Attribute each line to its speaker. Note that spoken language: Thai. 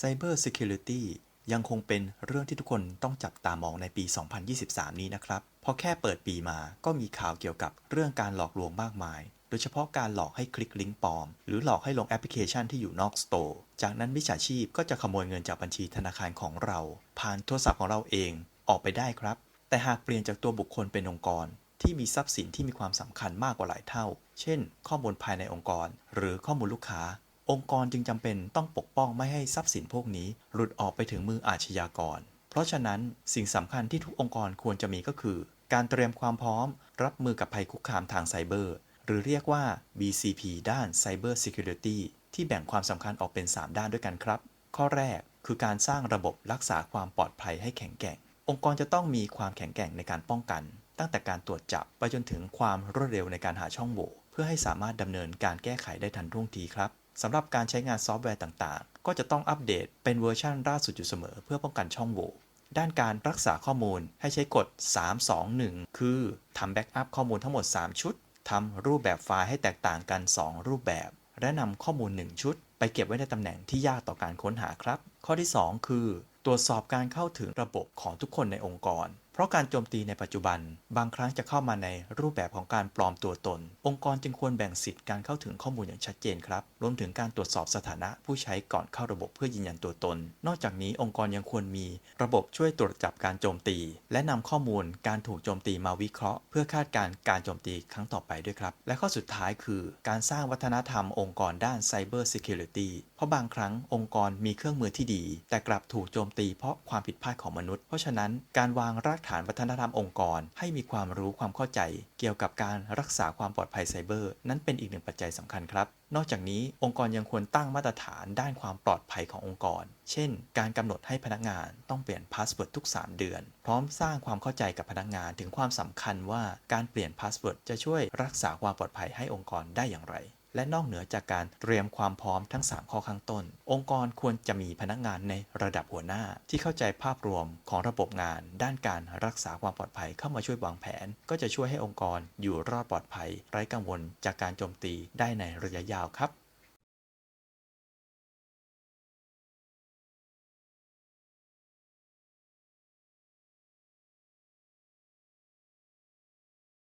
Speaker 1: Cyber Security ยังคงเป็นเรื่องที่ทุกคนต้องจับตามองในปี 2023 นี้นะครับ เพราะแค่เปิดปีมาก็มีข่าวเกี่ยวกับเรื่องการหลอกลวงมากมาย โดยเฉพาะการหลอกให้คลิกลิงก์ปลอม หรือหลอกให้ลงแอปพลิเคชันที่อยู่นอกสโตร์ จากนั้นมิจฉาชีพก็จะขโมยเงินจากบัญชีธนาคารของเรา ผ่านโทรศัพท์ของเราเองออกไปได้ครับ แต่หากเปลี่ยนจากตัวบุคคลเป็นองค์กร ที่มีทรัพย์สินที่มีความสำคัญมากกว่าหลายเท่า เช่น ข้อมูลภายในองค์กร หรือข้อมูลลูกค้า องค์กรจึงจำเป็นต้องปกป้องไม่ให้ทรัพย์สินพวกนี้ หลุดออกไปถึงมืออาชญากร เพราะฉะนั้นสิ่งสำคัญที่ทุกองค์กรควรจะมีก็คือ การเตรียมความพร้อม รับมือกับภัยคุกคามทางไซเบอร์ หรือเรียกว่า BCP ด้าน Cyber Security ที่แบ่งความสำคัญออกเป็น 3 ด้านด้วยกันครับ ข้อแรกคือการสร้างระบบรักษาความปลอดภัยให้แข็งแกร่ง องค์กรจะต้องมีความแข็งแกร่งในการป้องกัน ตั้งแต่การตรวจจับไปจนถึงความรวดเร็วในการหาช่องโหว่เพื่อให้สามารถดำเนินการแก้ไขได้ทันท่วงทีครับ สำหรับการใช้งานซอฟต์แวร์ต่างๆ ก็จะต้องอัปเดตเป็นเวอร์ชันล่าสุดอยู่เสมอ เพื่อป้องกันช่องโหว่ ด้านการรักษาข้อมูลให้ใช้กฎ 321 คือทำแบ็กอัพข้อมูลทั้งหมด 3 ชุดทำรูปแบบไฟล์ให้แตกต่างกัน 2 รูปแบบ และนำข้อมูล 1 ชุด ไปเก็บไว้ในตำแหน่งที่ยากต่อการค้นหาครับ ข้อที่ 2 คือ ตรวจสอบการเข้าถึงระบบของทุกคนในองค์กร เพราะการโจมตีในปัจจุบัน บางครั้งจะเข้ามาในรูปแบบของการปลอมตัวตน องค์กรจึงควรแบ่งสิทธิ์การเข้าถึงข้อมูลอย่างชัดเจนครับรวมถึงการตรวจสอบสถานะผู้ใช้ก่อนเข้าระบบเพื่อยืนยันตัวตน นอกจากนี้องค์กรยังควรมี ระบบช่วยตรวจจับการโจมตี และนำข้อมูลการถูกโจมตีมาวิเคราะห์ เพื่อคาดการณ์การโจมตีครั้งต่อไปด้วยครับ และข้อสุดท้ายคือ การสร้างวัฒนธรรมองค์กรด้าน Cyber Security เเพราะบางครั้งองค์กรมีเครื่องมือที่ดี แต่กลับถูกโจมตีเพราะความผิดพลาดของมนุษย์ เพราะฉะนั้นการวางรากฐานวัฒนธรรมองค์กร ให้มีความรู้ความเข้าใจ เกี่ยวกับการรักษาความปลอดภัยไซเบอร์ นั้นเป็นอีกหนึ่งปัจจัยสำคัญครับ นอกจากนี้องค์กรยังควรตั้งมาตรฐานด้านความปลอดภัยขององค์กร เช่น การกำหนดให้พนักงานต้องเปลี่ยนพาสเวิร์ดทุก 3 เดือน พร้อมสร้างความเข้าใจกับพนักงานถึงความสำคัญว่าการเปลี่ยนพาสเวิร์ดจะช่วยรักษาความปลอดภัยให้องค์กรได้อย่างไร และนอกเหนือจากการเตรียมความพร้อมทั้ง 3 ข้อข้างต้น องค์กรควรจะมีพนักงานในระดับหัวหน้า ที่เข้าใจภาพรวมของระบบงาน ด้านการรักษาความปลอดภัยเข้ามาช่วยวางแผน ก็จะช่วยให้องค์กรอยู่รอดปลอดภัย ไร้กังวลจากการโจมตีได้ในระยะยาวครับ